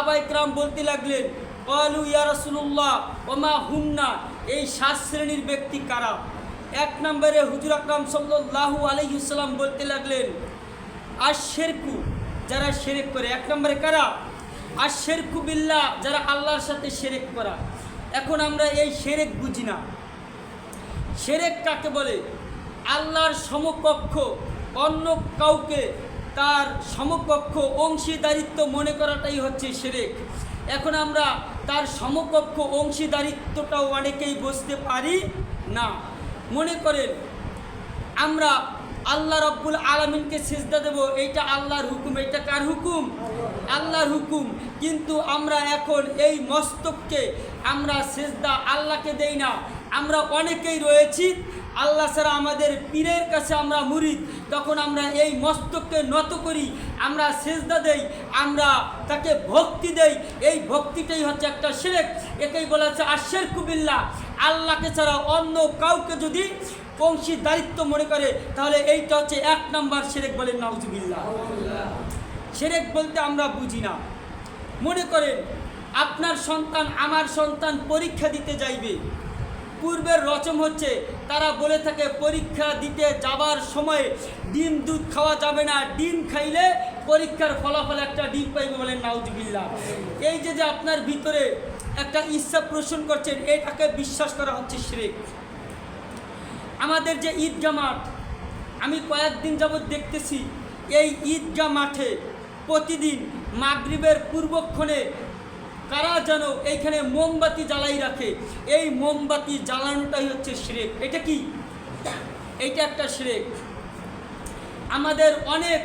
সাহাবাইকরাম বলতে লাগলেন, কলু ইয়া রাসূলুল্লাহ ওমা হুন্না? এই সাত শ্রেণির ব্যক্তি কারা? এক নম্বরে হুজুর আকরাম সাল্লাল্লাহু আলাইহি সাল্লাম বলতে লাগলেন আর শেরকু যারা শেরেক করে। এক নম্বরে কারা? আর শেরকু বিল্লাহ, যারা আল্লাহর সাথে শেরেক করা। এখন আমরা এই শেরেক বুঝি না। সেরেক কাকে বলে? আল্লাহর সমকক্ষ অন্য কাউকে তার সমকক্ষ অংশীদারিত্ব মনে করাটাই হচ্ছে সেরেক। এখন আমরা তার সমকক্ষ অংশীদারিত্বটাও অনেকেই বুঝতে পারি না। মনে করেন, আমরা আল্লাহ রব্বুল আলমিনকে সেজদা দেব, এইটা আল্লাহর হুকুম, এইটা কার হুকুম? আল্লাহর হুকুম। কিন্তু আমরা এখন এই মস্তককে আমরা সেজদা আল্লাহকে দেই না। আমরা অনেকেই রয়েছি, আল্লাহ ছাড়া আমাদের পীরের কাছে আমরা মুরিদ। তখন আমরা এই মস্তককে নত করি, আমরা সেজদা দেই, আমরা তাকে ভক্তি দেই। এই ভক্তিটাই হচ্ছে একটা শেরেক। একেই বলা হচ্ছে আশের কুবিল্লা আল্লাহকে ছাড়া অন্য কাউকে যদি অংশীদারিত্ব মনে করে, তাহলে এইটা হচ্ছে এক নাম্বার সেরেক বলেন নাউজুবিল্লাহ সেরেক বলতে আমরা বুঝি না। মনে করেন, আপনার সন্তান আমার সন্তান পরীক্ষা দিতে যাইবে। পূর্বের রচম হচ্ছে, তারা বলে থাকে, পরীক্ষা দিতে যাবার সময় ডিম দুধ খাওয়া যাবে না, ডিম খাইলে পরীক্ষার ফলাফল একটা ডিম পাইবে বলেন নাউজুবিল্লাহ। এই যে যে আপনার ভিতরে একটা ইচ্ছা পোষণ করছেন, এটাকে বিশ্বাস করা হচ্ছে শ্রেক। আমাদের যে ঈদগাহ মাঠ, আমি কয়েকদিন যাবৎ দেখতেছি, এই ঈদগাহ মাঠে প্রতিদিন মাগরিবের পূর্বক্ষণে কারা যেন এইখানে মোমবাতি জ্বালাই রাখে? এই মোমবাতি জ্বালানোটাই হচ্ছে শ্রেক এটা কি? এইটা একটা শ্রেক আমাদের অনেক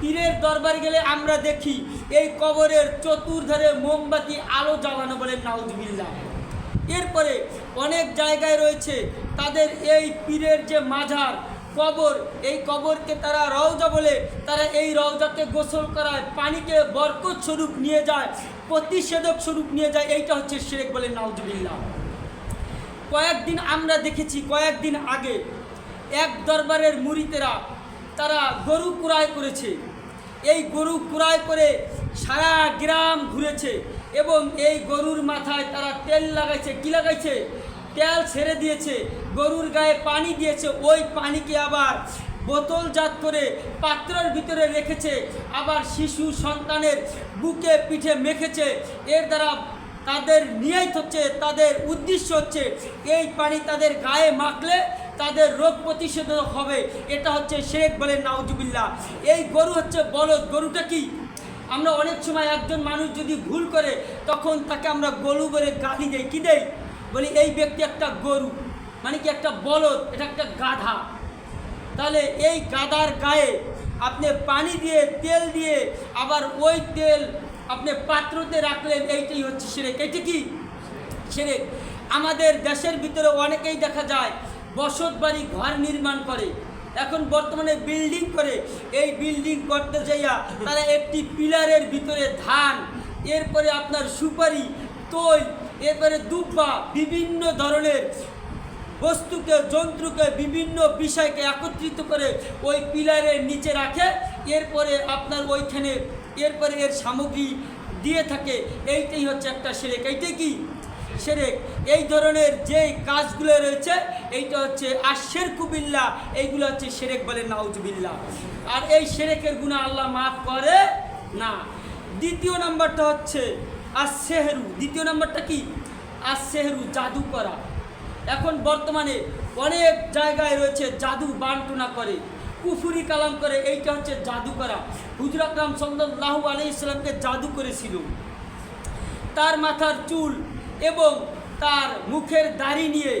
পীরের দরবার গেলে আমরা দেখি, এই কবরের চতুর্ধারে মোমবাতি আলো জ্বালানো বলে নাউজবিল্লা এরপরে অনেক জায়গায় রয়েছে, তাদের এই পীরের যে মাঝার কবর, এই কবরকে তারা রওজা বলে, তারা এই রওজাতে গোসল করায়, পানিকে বরকত স্বরূপ নিয়ে যায়, প্রতিষেধক স্বরূপ নিয়ে যায়, এইটা হচ্ছে শেরেক বলে নাউজবিল্লা কয়েকদিন আমরা দেখেছি, কয়েকদিন আগে এক দরবারের মুরিতেরা তারা গরু কুড়াই করেছে। এই গরু কুড়াই করে সারা গ্রাম ঘুরেছে এবং এই গরুর মাথায় তারা তেল লাগাইছে, কি লাগাইছে? তেল ছেড়ে দিয়েছে, গরুর গায়ে পানি দিয়েছে, ওই পানিকে আবার বোতলজাত করে পাত্রের ভিতরে রেখেছে, আবার শিশু সন্তানের বুকে পিঠে মেখেছে, এর দ্বারা তাদের নিয়ত হচ্ছে, তাদের উদ্দেশ্য হচ্ছে, এই পানি তাদের গায়ে মাখলে তাদের রোগ প্রতিষেধক হবে, এটা হচ্ছে শেখ বলে নাউজুবিল্লা এই গরু হচ্ছে বলদ, গরুটা কি? আমরা অনেক সময় একজন মানুষ যদি ভুল করে, তখন তাকে আমরা গরু বলে গালি দেই, কি দেই? বলি, এই ব্যক্তি একটা গরু মানে কি একটা বলদ, এটা একটা গাধা। তাহলে এই গাদার গায়ে আপনি পানি দিয়ে, তেল দিয়ে আবার ওই তেল আপনি পাত্রতে রাখলেন, এইটাই হচ্ছে সেরেক। এইটা কি? সেরেক। আমাদের দেশের ভিতরে অনেকেই দেখা যায়, বসত বাড়ি ঘর নির্মাণ করে। এখন বর্তমানে বিল্ডিং করে, এই বিল্ডিং করতে যাইয়া তারা একটি পিলারের ভিতরে ধান, এরপরে আপনার সুপারি, তৈল এরপরে দুব্বা বিভিন্ন ধরনের বস্তুকে, যন্ত্রকে, বিভিন্ন বিষয়কে একত্রিত করে ওই পিলারের নিচে রাখে। এরপরে আপনার ওইখানে, এরপরে এর সামগ্রী দিয়ে থাকে। এইটাই হচ্ছে একটা সেরেক। এইটাই কি? সেরেক। এই ধরনের যে কাজগুলো রয়েছে, এইটা হচ্ছে আশের কুবিল্লা এইগুলো হচ্ছে সেরেক বলে নাউজবিল্লা আর এই সেরেকের গুণা আল্লাহ মাফ করে না। দ্বিতীয় নাম্বারটা হচ্ছে আর সেহেরু, দ্বিতীয় নম্বরটা কি? আর সেহেরু জাদু করা এখন বর্তমানে অনেক জায়গায় রয়েছে জাদু বান্টনা করে, কুফুরি কালাম করে, এইটা হচ্ছে জাদু করা হুজুর আকরাম সাল্লাহু আলি ইসলামকে জাদু করেছিল। তার মাথার চুল এবং তার মুখের দাড়ি নিয়ে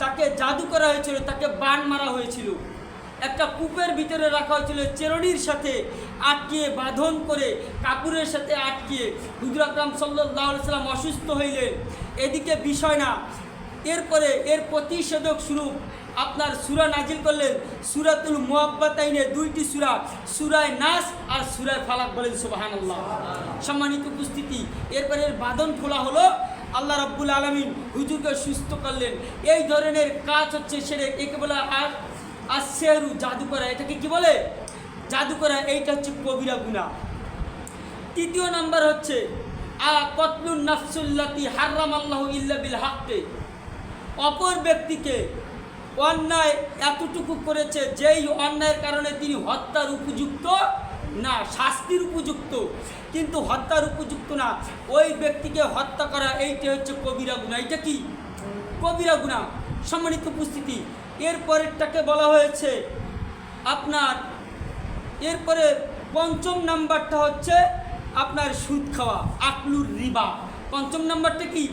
তাকে জাদু করা হয়েছিল, তাকে বান মারা হয়েছিল। একটা কূপের ভিতরে রাখা হয়েছিল চেরনির সাথে আটকিয়ে বাঁধন করে কাপুরের সাথে আটকিয়ে হুজুর আকরাম সাল্লাহ সাল্লাম অসুস্থ হইলেন। এদিকে বিষয় না। এরপরে এর প্রতিষেধক স্বরূপ আপনার সুরা নাজিল করলেন। সুরাতুল মোয়াব্বাতাইনে দুইটি সুরা, সুরায় নাস আর সুরায় ফালাক বলেন সুবাহান আল্লাহ সম্মানিত উপস্থিতি, এরপরে এর বাঁধন খোলা হলো। আল্লাহ রাব্বুল আলমিন হুজুরকে সুস্থ করলেন। এই ধরনের কাজ হচ্ছে সেরে একে আর আর সেহরু জাদু করা এটাকে কি বলে? জাদু করা এইটা হচ্ছে কবিরা গুণা। তৃতীয় নাম্বার হচ্ছে, আ কতলুন নাফসুল্লাতি হারাম আল্লাহ ইল্লা বিল হাক্কে। অপর ব্যক্তিকে অন্যায় এতটুকু করেছে, যেই অন্যায়ের কারণে তিনি হত্যার উপযুক্ত না, শাস্তির উপযুক্ত। কিন্তু হত্যার উপযুক্ত না, ওই ব্যক্তিকে হত্যা করা, এইটা হচ্ছে কবিরা গুণা। এটা কি? কবিরা গুণা। সম্মানিত উপস্থিতি এরপরেরটাকে বলা হয়েছে আপনার, এরপরে পঞ্চম নাম্বারটা হচ্ছে আপনার সুদ খাওয়া আকলুর রিবা। পঞ্চম নাম্বারটা কি?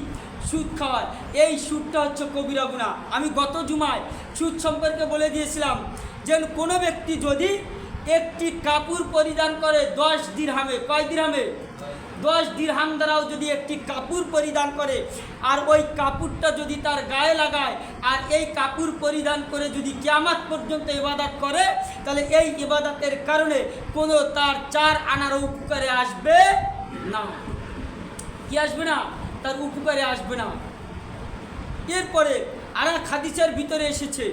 সুদ খাওয়া। এই সুদটা হচ্ছে কবিরা গুণা আমি গত জুমায় সুদ সম্পর্কে বলে দিয়েছিলাম যে কোনো ব্যক্তি যদি একটি কাপড় পরিধান করে দশ দিরহামে, কয় দিরহামে? দশ দিরহাম দ্বারাও যদি একটি কাপড় পরিধান করে, আর ওই কাপড়টা যদি তার গায়ে লাগায়, আর এই কাপড় পরিধান করে যদি কিয়ামাত পর্যন্ত ইবাদত করে, তাহলে এই ইবাদতের কারণে কোনো তার চার আনার উপকারে আসবে না। কি আসবে না? তার উপকারে আসবে না। এরপরে আর এক হাদিসের ভিতরে এসেছে।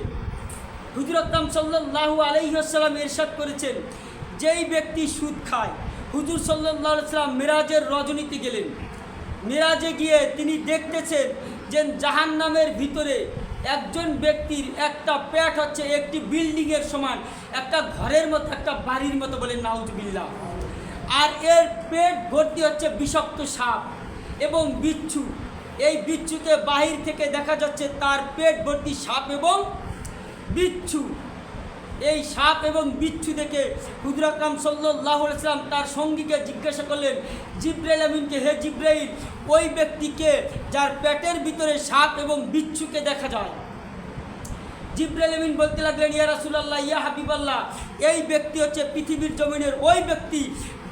হুজুর আকরাম সাল্লাল্লাহু আলাইহি ওয়াসাল্লাম ইরশাদ করেছেন, যেই ব্যক্তি সুদ খায় হুজুর সাল্লাম মিরাজের রজনীতে গেলেন। মিরাজে গিয়ে তিনি দেখতেছেন যে জাহান্নামের ভিতরে একজন ব্যক্তির একটা পেট হচ্ছে একটি বিল্ডিংয়ের সমান, একটা ঘরের মতো, একটা বাড়ির মতো বলে নাউজবিল্লাহ। আর এর পেট ভর্তি হচ্ছে বিষাক্ত সাপ এবং বিচ্ছু। এই বিচ্ছুকে বাহির থেকে দেখা যাচ্ছে তার পেট ভর্তি সাপ এবং বিচ্ছু। এই সাপ এবং বিচ্ছু দেখে আকরাম সাল্লাহ ইসলাম তার সঙ্গীকে জিজ্ঞাসা করলেন, জিব্রাইল আমিনকে, হে জিব্রাইল, ওই ব্যক্তিকে যার পেটের ভিতরে সাপ এবং বিচ্ছুকে দেখা যায়? জিব্রাইল আমিন বলতে লাগলেন, ইয়া রাসূলুল্লাহ, ইয়া হাবিবাল্লাহ, এই ব্যক্তি হচ্ছে পৃথিবীর জমিনের ওই ব্যক্তি,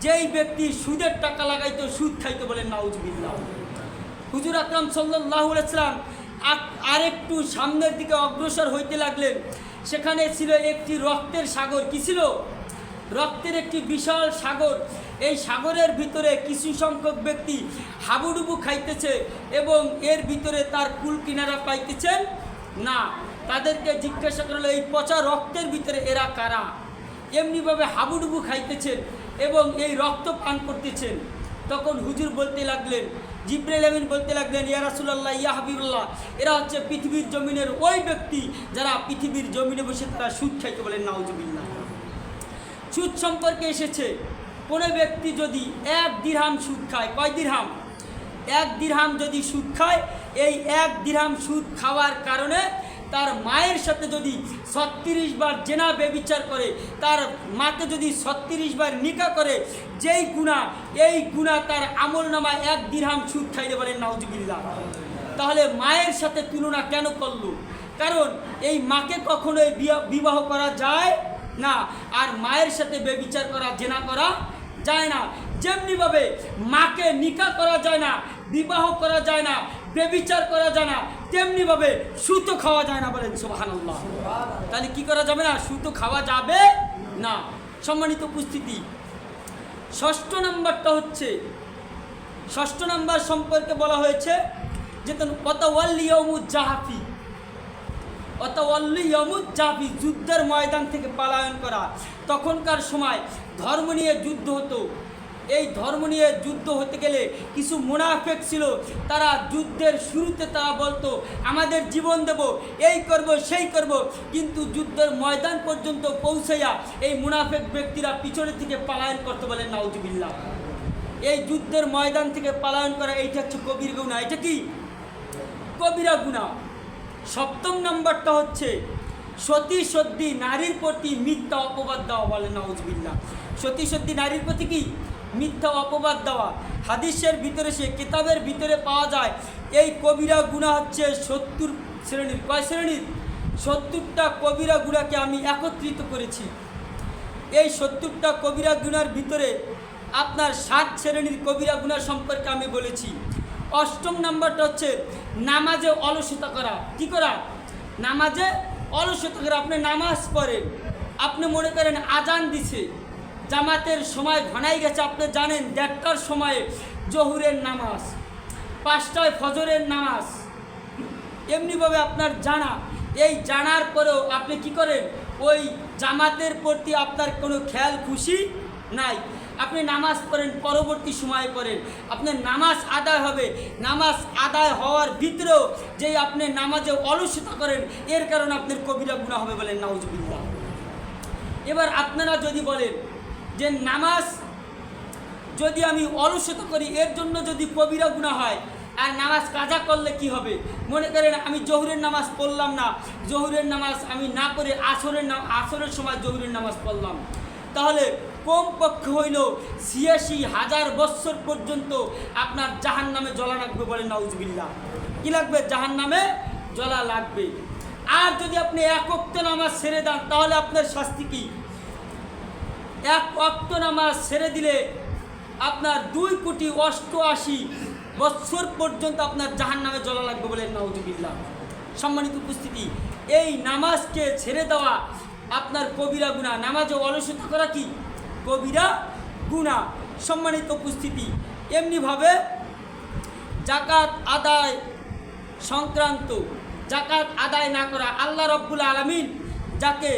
যেই ব্যক্তি সুদের টাকা লাগাইতো, সুদ খাইতো বলেন নাউজবিল্লাহ। হুজুর আকরাম সাল্লাহ ইসলাম আরেকটু সামনের দিকে অগ্রসর হইতে লাগলেন। সেখানে ছিল একটি রক্তের সাগর। কি ছিল? রক্তের একটি বিশাল সাগর। এই সাগরের ভিতরে কিছু সংখ্যক ব্যক্তি হাবুডুবু খাইতেছে এবং এর ভিতরে তার কুল কিনারা পাইতেছেন না। তাদেরকে জিজ্ঞাসা করল এই পচা রক্তের ভিতরে এরা কারা? এমনিভাবে হাবুডুবু খাইতেছেন এবং এই রক্ত পান করতেছেন। তখন হুজুর বলতে লাগলেন জিব্রাইল আমিন বলতে লাগলেন, ইয়া রাসূলুল্লাহ, ইয়া হাবিবুল্লাহ। এরা হচ্ছে পৃথিবীর জমিনের ওই ব্যক্তি যারা পৃথিবীর জমিনে বসে তারা সুদ খাইতে বলেন, নাউজুবিল্লাহ। সুদ সম্পর্কে এসেছে, কোনো ব্যক্তি যদি এক দিরহাম সুদ খায়, কয় দিরহাম? এক দিরহাম যদি সুদ খায়, এই এক দিরহাম সুদ খাওয়ার কারণে তার মায়ের সাথে যদি ছত্রিশ বার জেনা বেবিচার করে, তার মাকে যদি ছত্রিশ বার নিকা করে, যেই গুণা, এই গুণা তার আমল নামায় এক দিরহাম সুদ খাইতে বলেন নাউজুবিল্লাহ। তাহলে মায়ের সাথে তুলনা কেন করল? কারণ এই মাকে কখনোই বিবাহ করা যায় না, আর মায়ের সাথে বেবিচার করা, জেনা করা যায় না। যেমনিভাবে মাকে নিকা করা যায় না, বিবাহ করা যায় না বেবিচার করা যায় না তেমনিভাবে সুতো খাওয়া যায় না বলেন, সুবহানাল্লাহ। তাহলে কি করা যাবে না? সুতো খাওয়া যাবে না। সম্মানিত উপস্থিতি, ষষ্ঠ নাম্বারটা হচ্ছে, ষষ্ঠ নাম্বার সম্পর্কে বলা হয়েছে যে জাহাফি জাহাফি, যুদ্ধের ময়দান থেকে পালায়ন করা। তখনকার সময় ধর্ম নিয়ে যুদ্ধ হতো। এই ধর্ম নিয়ে যুদ্ধ হতে গেলে কিছু মুনাফেক ছিল। তারা যুদ্ধের শুরুতে তারা বলতো, আমাদের জীবন দেব, এই করব, সেই করব। কিন্তু যুদ্ধের ময়দান পর্যন্ত পৌঁছাইয়া এই মুনাফেক ব্যক্তিরা পিছনে থেকে পালায়ন করতে বলেন নাউজুবিল্লাহ। এই যুদ্ধের ময়দান থেকে পালায়ন করা, এইটা হচ্ছে কবির গুণা এটা কি? কবিরা গুণা সপ্তম নম্বরটা হচ্ছে, সতী সত্যি নারীর প্রতি মিথ্যা অপবাদ দেওয়া বলে নওয়াজবিল্লা সতী সত্যি নারীর প্রতি কি? মিথ্যা অপবাদ দেওয়া। হাদিসের ভিতরে সে কিতাবের ভিতরে পাওয়া যায়, এই কবিরা গুণা হচ্ছে সত্তর শ্রেণির। কয় শ্রেণির? সত্তরটা কবিরা গুণাকে আমি একত্রিত করেছি। এই সত্তরটা কবিরা গুনার ভিতরে আপনার সাত শ্রেণির কবিরা গুণা সম্পর্কে আমি বলেছি। অষ্টম নাম্বারটা হচ্ছে নামাজে অলসতা করা। কি করা? নামাজে অলসতা করা। আপনি নামাজ পড়েন। আপনি মনে করেন আজান দিছে। জামাতের সময় ঘনাই গেছে, আপনি জানেন, দেড়টার সময়ে জহুরের নামাজ, পাঁচটায় ফজরের নামাজ। এমনিভাবে আপনার জানা, এই জানার পরেও আপনি কি করেন? ওই জামাতের প্রতি আপনার কোনো খেয়াল, খুশি নাই। আপনি নামাজ পড়েন, পরবর্তী সময়ে পড়েন। আপনার নামাজ আদায় হবে। নামাজ আদায় হওয়ার ভিতরেও যেই আপনি নামাজে অলসতা করেন, এর কারণে আপনার কবিরা গুণা হবে বলেন, নাউজুবিল্লাহ। এবার আপনারা যদি বলেন যে নামাজ যদি আমি অলসতা করি, এর জন্য যদি কবিরা গুণা হয়, আর নামাজ কাজা করলে কি হবে? মনে করেন আমি জহুরের নামাজ পড়লাম না, জহুরের নামাজ আমি না করে আসরের নাম, আসরের সময় জহুরের নামাজ পড়লাম। তাহলে কমপক্ষে হইল ছিয়াশি হাজার বৎসর পর্যন্ত আপনার জাহান নামে জলা লাগবে বলে নাউজবিল্লা কি লাগবে? জাহান নামে জলা লাগবে। আর যদি আপনি এক নামাজ ছেড়ে দেন, তাহলে আপনার শাস্তি কী? এক অক্ত নামাজ ছেড়ে দিলে আপনার দুই কোটি অষ্টআশি বৎসর পর্যন্ত আপনার জাহান নামে জ্বলা লাগবে বলে নাউজুবিল্লাহ। সম্মানিত উপস্থিতি, এই নামাজকে ছেড়ে দেওয়া আপনার কবিরা গুণা নামাজে অলসতা করা কি? কবিরা গুণা সম্মানিত উপস্থিতি, এমনিভাবে জাকাত আদায় সংক্রান্ত জাকাত আদায় না করা আল্লাহ রব্বুল আলমিন যাকে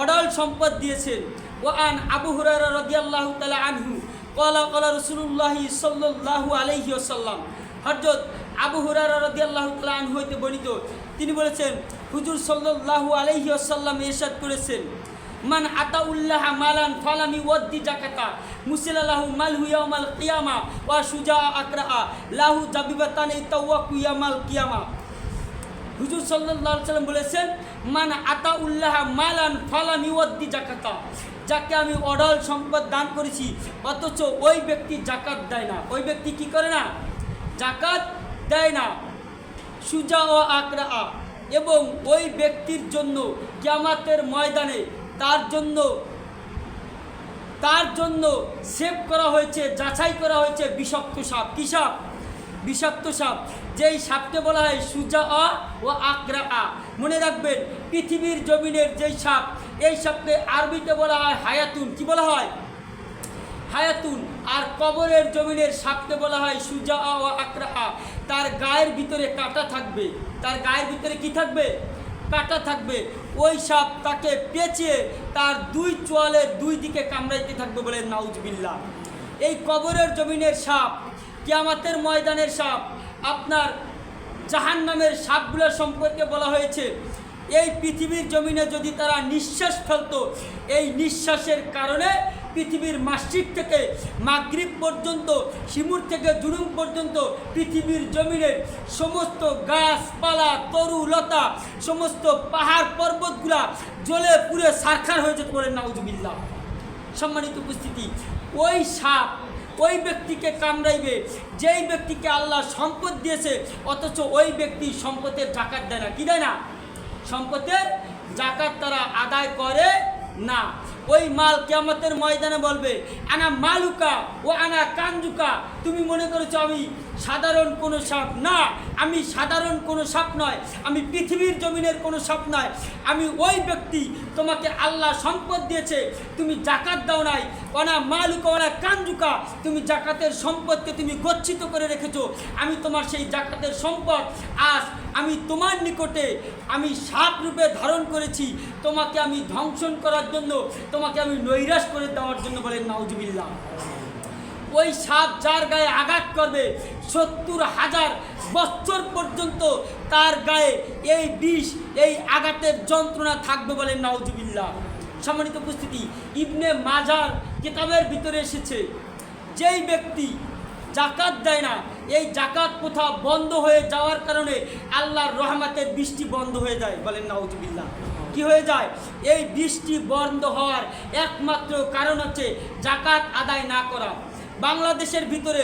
অডল সম্পদ দিয়েছেন ও আন আবু হুরার রদিয়াল্লাহু তালা আনহু কলা কলা রসুল্লাহি সাল্লাহু আলহি আসাল্লাম হরজত আবু হুরার রদিয়াল্লাহু তালা আনহু হইতে বর্ণিত, তিনি বলেছেন, হুজুর সাল্লাহু আলহি আসাল্লাম এরশাদ করেছেন, মান আতাউল্লাহ মালান ফালামি ওয়াদ্দি জাকাতা মুসিলাল্লাহু মালহু ইয়াউমাল কিয়ামা ওয়া সুজা আকরা লাহু জাবিবাতান ইতাওয়াকু ইয়ামাল কিয়ামা। হুজুর সাল্লাম বলেছেন, মান আতাউল্লাহ মালান ফালামি ওয়াদ্দি জাকাতা যাকে আমি অডল সম্পদ দান করেছি, অথচ ওই ব্যক্তি জাকাত দেয় না। ওই ব্যক্তি কি করে না? জাকাত দেয় না। সুজা ও আকরা এবং ওই ব্যক্তির জন্য জামাতের ময়দানে তার জন্য তার জন্য সেভ করা হয়েছে, যাচাই করা হয়েছে বিষাক্ত সাপ। কী সাপ? বিষাক্ত সাপ। যেই সাপকে বলা হয় সুজা আ ও আকরা আ। মনে রাখবেন, পৃথিবীর জমিনের যেই সাপ, এই সাপকে আরবিতে বলা হয় হায়াতুন। কি বলা হয়? হায়াতুন। আর কবরের জমিনের সাপকে বলা হয় সুজা ও আকরা তার গায়ের ভিতরে কাটা থাকবে। তার গায়ের ভিতরে কি থাকবে? কাটা থাকবে। ওই সাপ তাকে পেঁচিয়ে তার দুই চোয়ালের দুই দিকে কামড়াইতে থাকবে বলে নাউজবিল্লা এই কবরের জমিনের সাপ, কিয়ামাতের ময়দানের সাপ আপনার জাহান নামের সাপগুলোর সম্পর্কে বলা হয়েছে, এই পৃথিবীর জমিনে যদি তারা নিঃশ্বাস ফেলতো, এই নিঃশ্বাসের কারণে পৃথিবীর মাসিক থেকে মাগরিব পর্যন্ত, শিমুর থেকে জুনুম পর্যন্ত পৃথিবীর জমিনের সমস্ত গাছপালা, তরু, লতা, সমস্ত পাহাড় পর্বতগুলা জ্বলে পুড়ে সারখার হয়ে যেতে পারে, নাউজুবিল্লাহ। সম্মানিত উপস্থিতি, ওই সাপ ওই ব্যক্তিকে কামড়াইবে, যেই ব্যক্তিকে আল্লাহ সম্পদ দিয়েছে, অথচ ওই ব্যক্তি সম্পদের জাকাত দেয় না। কি দেয় না? সম্পদের জাকাত তারা আদায় করে না। ওই মাল কেমতের ময়দানে বলবে, আনা মালুকা ও আনা কাঞ্জুকা তুমি মনে করেছ আমি সাধারণ কোনো সাপ? না, আমি সাধারণ কোনো সাপ নয়। আমি পৃথিবীর জমিনের কোনো সাপ নয়। আমি ওই ব্যক্তি, তোমাকে আল্লাহ সম্পদ দিয়েছে। তুমি জাকাত দাও নাই। ওনা মালুকা, ওনা কাঞ্জুকা তুমি জাকাতের সম্পদকে তুমি গচ্ছিত করে রেখেছো। আমি তোমার সেই জাকাতের সম্পদ আজ আমি তোমার নিকটে আমি সাপ রূপে ধারণ করেছি। তোমাকে আমি ধ্বংসন করার জন্য তোমাকে আমি নৈরাশ করে দেওয়ার জন্য বলে নাউজুবিল্লাহ। ওই সাপ যার গায়ে আঘাত করবে সত্তর হাজার বছর পর্যন্ত তার গায়ে এই বিষ, এই আঘাতের যন্ত্রণা থাকবে বলে নাউজুবিল্লাহ। সম্মানিত উপস্থিতি, ইবনে মাজার কিতাবের ভিতরে এসেছে, যেই ব্যক্তি জাকাত দেয় না, এই জাকাত প্রথা বন্ধ হয়ে যাওয়ার কারণে আল্লাহর রহমাতের বৃষ্টি বন্ধ হয়ে যায় বলেন নাউজুবিল্লাহ। কি হয়ে যায়? এই বৃষ্টি বন্ধ হওয়ার একমাত্র কারণ হচ্ছে জাকাত আদায় না করা। বাংলাদেশের ভিতরে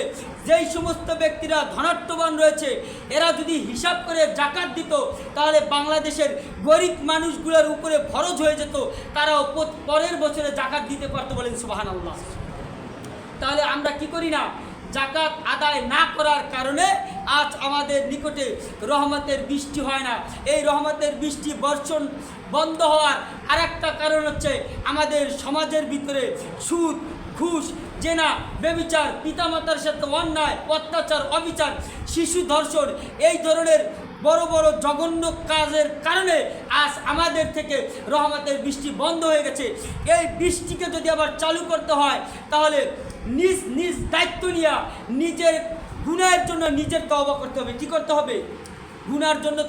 যেই সমস্ত ব্যক্তিরা ধনাত্মবান রয়েছে, এরা যদি হিসাব করে জাকাত দিত, তাহলে বাংলাদেশের গরিব মানুষগুলোর উপরে ফরজ হয়ে যেত। তারাও পরের বছরে জাকাত দিতে পারতো বলেন সুবাহান আল্লাহ তাহলে আমরা কি করি না? জাকাত আদায় না করার কারণে আজ আমাদের নিকটে রহমতের বৃষ্টি হয় না। এই রহমতের বৃষ্টি বর্ষণ বন্ধ হওয়ার আরেকটা কারণ হচ্ছে আমাদের সমাজের ভিতরে সুদ, ঘুষ, জেনা বেবিচার পিতামাতার সাথে অন্যায়, অত্যাচার, অবিচার, শিশু ধর্ষণ, এই ধরনের বড় বড় জঘন্য কাজের কারণে আজ আমাদের থেকে রহমতের বৃষ্টি বন্ধ হয়ে গেছে। এই বৃষ্টিকে যদি আবার চালু করতে হয়, তাহলে নিজ নিজ দায়িত্ব নিয়ে নিজের গুণের জন্য নিজের তওবা করতে হবে। কী করতে হবে? গুনার জন্য